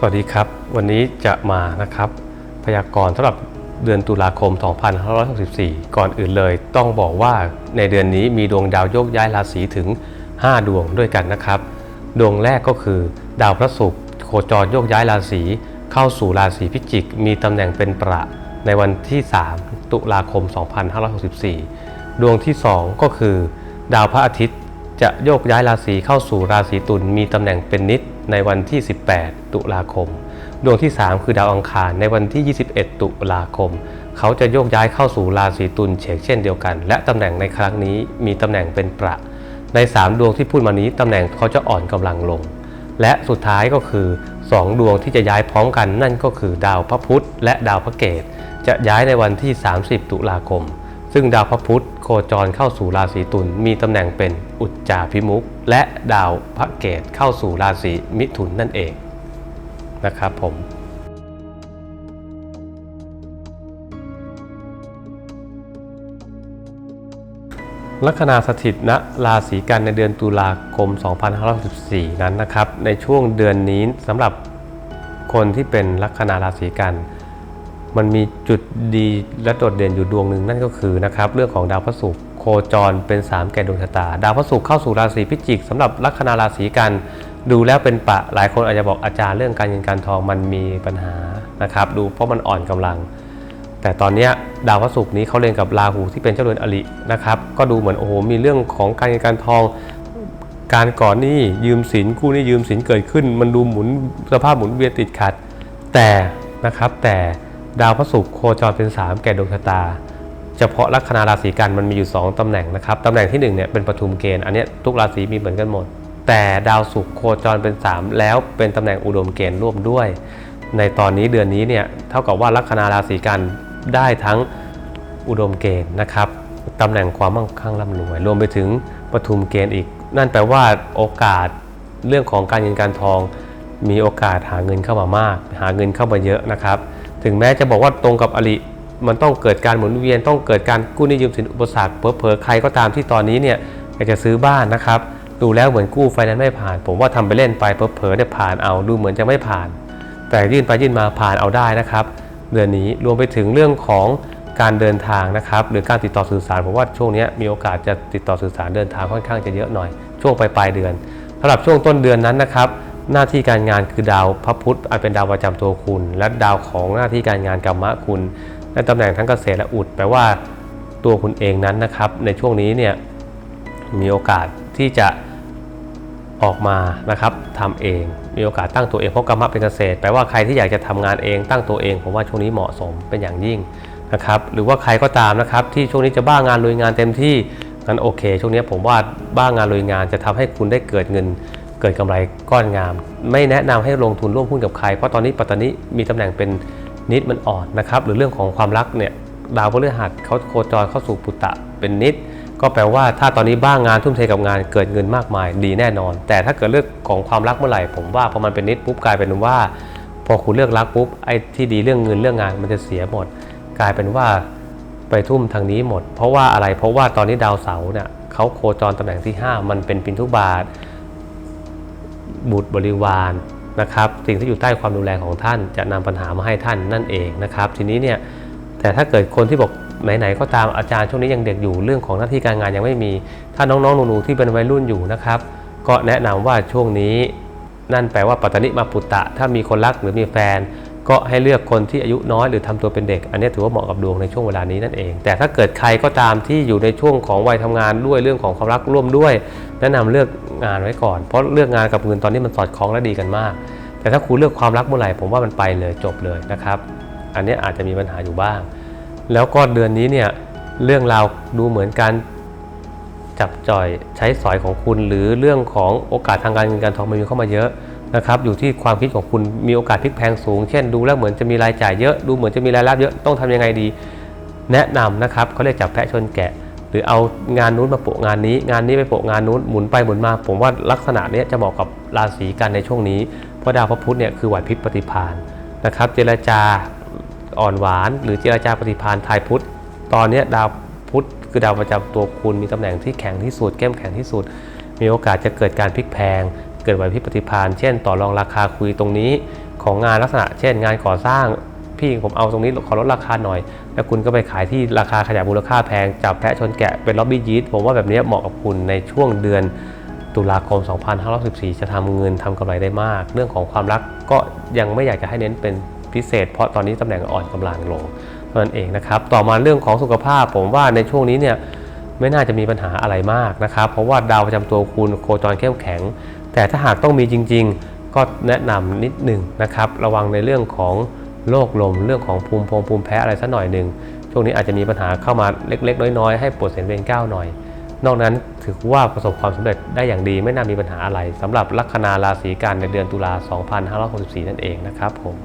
สวัสดีครับ วันนี้จะมานะครับพยากรณ์สำหรับเดือนตุลาคม 2564 ก่อนอื่นเลย ต้องบอกว่าในเดือนนี้มีดวงดาวโยกย้ายราศีถึง 5 ดวงด้วยกันนะครับ ดวงแรกก็คือ ดาวพระศุกร์โคจรโยกย้ายราศีเข้าสู่ราศีพิจิก มีตำแหน่งเป็นประในวันที่ 3 ตุลาคม 2564 ดวงที่ 2 ก็คือ ดาวพระอาทิตย์จะโยกย้ายราศีเข้าสู่ราศีตุลมีตำแหน่งเป็นนิด ในวันที่ 18 ตุลาคม ดวงที่ 3 คือดาวอังคารในวันที่ 21 ตุลาคม เขาจะโยกย้ายเข้าสู่ราศีตุลเฉกเช่นเดียวกัน และตำแหน่งในครั้งนี้มีตำแหน่งเป็นประ ใน 3 ดวงที่พูดมานี้ตำแหน่งเขาจะอ่อนกำลังลง และสุดท้ายก็คือ 2 ดวงที่จะย้ายพร้อมกันนั่นก็คือดาวพระพุธและดาวพระเกตจะย้ายในวันที่ 30 ตุลาคม ซึ่งดาวพระพุธโคจรเข้าสู่ราศีตุลมีตำแหน่งเป็นอุจจาพิมุกและดาวพระเกตเข้าสู่ราศีมิถุนนั่นเองนะครับผมลัคนาสถิตณราศีกันในเดือนตุลาคม 2564 นั้นนะครับ ในช่วงเดือนนี้สำหรับคนที่เป็นลัคนาราศีกัน มันมีจุดดีและโดดเด่นอยู่ดวงหนึ่งนั่นก็คือนะครับเรื่องของดาวพระศุกร์โคจรเป็น 3 แก่ดวงชะตา ดาวพระศุกร์เข้าสู่ราศีพิจิกสำหรับลัคนาราศีกัน ดูแล้วเป็นปะหลายคนอาจจะบอกอาจารย์เรื่องการเงินการทองมันมีปัญหานะครับดูเพราะมันอ่อนกำลัง แต่ตอนนี้ดาวพระศุกร์นี้เขาเรียนกับราหูที่เป็นเจ้าเรือนอรินะครับก็ดูเหมือนโอ้โหมีเรื่องของการเงินการทอง การก่อนหนี้ยืมสินกู้หนี้ยืมสินเกิดขึ้น มันดูหมุนสภาพหมุนเวียนติดขัด แต่นะครับแต่ ดาวพระศุกร์โคจรเป็น 3 แก่ดวงชะตา เฉพาะลัคนาราศีกันมันมีอยู่ 2ตำแหน่งนะครับตำแหน่งที่1เนี่ยเป็นปฐุมเกณฑ์อันนี้ทุกราศีมีเหมือนกันหมด แต่ดาวศุกร์โคจรเป็น 3 แล้วเป็นตำแหน่งอุดมเกณฑ์ร่วมด้วย ในตอนนี้เดือนนี้เนี่ยเท่ากับว่าลัคนาราศีกันได้ทั้งอุดมเกณฑ์นะครับตำแหน่งความมั่งคั่งร่ำรวย รวมไปถึงปฐุมเกณฑ์อีก นั่นแปลว่าโอกาสเรื่องของการเงินการทอง มีโอกาสหาเงินเข้ามามาก หาเงินเข้ามาเยอะนะครับ ถึงแม้จะบอกว่าตรงกับอริมันต้องเกิดการหมุนเวียนต้องเกิดการกู้หนี้ยืมสินอุปสรรคเผลอๆใครก็ตามที่ตอนนี้เนี่ยอยากจะซื้อบ้านนะครับดูแล้วเหมือนกู้ไฟนั้นไม่ผ่าน ผมว่าทำไปเล่นไปเผลอๆเนี่ยผ่านเอาดูเหมือนจะไม่ผ่าน แต่ยื่นไปยื่นมาผ่านเอาได้นะครับ เดือนนี้รวมไปถึงเรื่องของการเดินทางนะครับ หรือการติดต่อสื่อสารผมว่าช่วงนี้มีโอกาสจะติดต่อสื่อสารเดินทางค่อนข้างจะเยอะหน่อย ช่วงปลายปลายเดือนสำหรับช่วงต้นเดือนนั้นนะครับ หน้าที่การงานคือดาวพระพุธอันเป็นดาวประจำตัวคุณ และดาวของหน้าที่การงานกรรมะคุณในตำแหน่งทั้งเกษตรและอุดแปลว่าตัวคุณเองนั้นนะครับ ในช่วงนี้เนี่ยมีโอกาสที่จะออกมานะครับทำเอง มีโอกาสตั้งตัวเองเพราะกรรมะเป็นเกษตรแปลว่าใครที่อยากจะทำงานเองตั้งตัวเองผมว่าช่วงนี้เหมาะสมเป็นอย่างยิ่งนะครับหรือว่าใครก็ตามนะครับที่ช่วงนี้จะบ้างานลุยงานเต็มที่งั้นโอเค ช่วงนี้ผมว่าบ้างานลุยงานจะทำให้คุณได้เกิดเงิน เกิดกำไรก้อนงาม ไม่แนะนำให้ลงทุนร่วมหุ้นกับใคร เพราะตอนนี้ปัตตานีมีตำแหน่งเป็นนิดมันอ่อนนะครับหรือเรื่องของความรักเนี่ยดาวพฤหัสเขาโคจรเข้าสู่ปุตตะเป็นนิด ก็แปลว่าถ้าตอนนี้บ้างงานทุ่มเทกับงานเกิดเงินมากมาย ดีแน่นอน แต่ถ้าเกิดเรื่องของความรักเมื่อไหร่ ผมว่าพอมันเป็นนิดปุ๊บกลายเป็นว่า พอคุณเลือกรักปุ๊บไอ้ที่ดีเรื่องเงินเรื่องงานมันจะเสียหมด กลายเป็นว่าไปทุ่มทางนี้หมด เพราะว่าอะไรเพราะว่าตอนนี้ดาวเสาร์เนี่ยเขาโคจรตำแหน่งที่ 5 มันเป็นปินทุบาท บุตรบริวารนะครับสิ่งที่อยู่ใต้ความดูแลของท่านจะนำปัญหามาให้ท่านนั่นเองนะครับ ทีนี้เนี่ยแต่ถ้าเกิดคนที่บอกไหนๆก็ตามอาจารย์ช่วงนี้ยังเด็กอยู่เรื่องของหน้าที่การงานยังไม่มี ถ้าน้องๆหนูๆที่เป็นวัยรุ่นอยู่นะครับ ก็แนะนำว่าช่วงนี้ นั่นแปลว่าปัตตนิมาปุตตะ ถ้ามีคนรักหรือมีแฟน ก็ให้เลือกคนที่อายุน้อยหรือทำตัวเป็นเด็ก อันนี้ถือว่าเหมาะกับดวงในช่วงเวลานี้นั่นเอง แต่ถ้าเกิดใครก็ตามที่อยู่ในช่วงของวัยทำงานด้วยเรื่องของความรักร่วมด้วย แนะนำเลือกงานไว้ก่อน เพราะเลือกงานกับเงินตอนนี้มันสอดคล้องและดีกันมาก แต่ถ้าคุณเลือกความรักเมื่อไหร่ผมว่ามันไปเลยจบเลยนะครับ อันนี้อาจจะมีปัญหาอยู่บ้าง แล้วก็เดือนนี้เนี่ยเรื่องราวดูเหมือนการจับจ่อยใช้สอยของคุณหรือเรื่องของโอกาสทางการเงินการทองมันมีเข้ามาเยอะ นะครับอยู่ที่ความคิดของคุณมีโอกาสพลิกแพลงสูง เช่นดูแล้วเหมือนจะมีรายจ่ายเยอะดูเหมือนจะมีรายรับเยอะต้องทำยังไงดี แนะนำนะครับเขาเรียกจับแพะชนแกะ หรือเอางานนู้นมาโปะงานนี้ งานนี้ไปโปะงานนู้นหมุนไปหมุนมา ผมว่าลักษณะนี้จะเหมาะกับราศีกันในช่วงนี้เพราะดาวพระพุธเนี่ยคือไหวพริบปฏิภาณนะครับเจรจาอ่อนหวาน หรือเจรจาปฏิภาณทายพุธตอนนี้ดาวพุธคือดาวประจำตัวคุณมีตำแหน่งที่แข็งที่สุดเข้มแข็งที่สุด มีโอกาสจะเกิดการพลิกแพลง กิดไหวพริบปฏิภาณเช่น ต่อรองราคาคุยตรงนี้ของงานลักษณะ เช่น งานก่อสร้างพี่ผมเอาตรงนี้ขอลดราคาหน่อย แล้วคุณก็ไปขายที่ราคาขยายมูลค่าแพงจับแพะชนแกะเป็นล็อบบี้ยีสผมว่าแบบนี้เหมาะกับคุณในช่วงเดือนตุลาคม 2514 จะทำเงินทำกำไรได้มาก เรื่องของความรักก็ยังไม่อยากจะให้เน้นเป็นพิเศษ เพราะตอนนี้ตำแหน่งอ่อนกำลังลงเท่านั้นเองนะครับต่อมาเรื่องของสุขภาพผมว่าในช่วงนี้เนี่ยไม่น่าจะมีปัญหาอะไรมากนะครับ เพราะว่าดาวประจำตัวคุณโคจรเข้มแข็ง แต่ถ้าหากต้องมีจริง ๆ ก็แนะนำนิดหนึ่งนะครับ ระวังในเรื่องของโรคลมเรื่องของภูมิพงภูมิแพ้อะไรสักหน่อยหนึ่งช่วงนี้อาจจะมีปัญหาเข้ามาเล็ก ๆ น้อยๆให้ปวดเสียนเวียนก้าวหน่อย นอกนั้นถือว่าประสบความสำเร็จได้อย่างดีไม่น่ามีปัญหาอะไรสำหรับลัคนาราศีกันในเดือนตุลา 2564 นั่นเองนะครับผม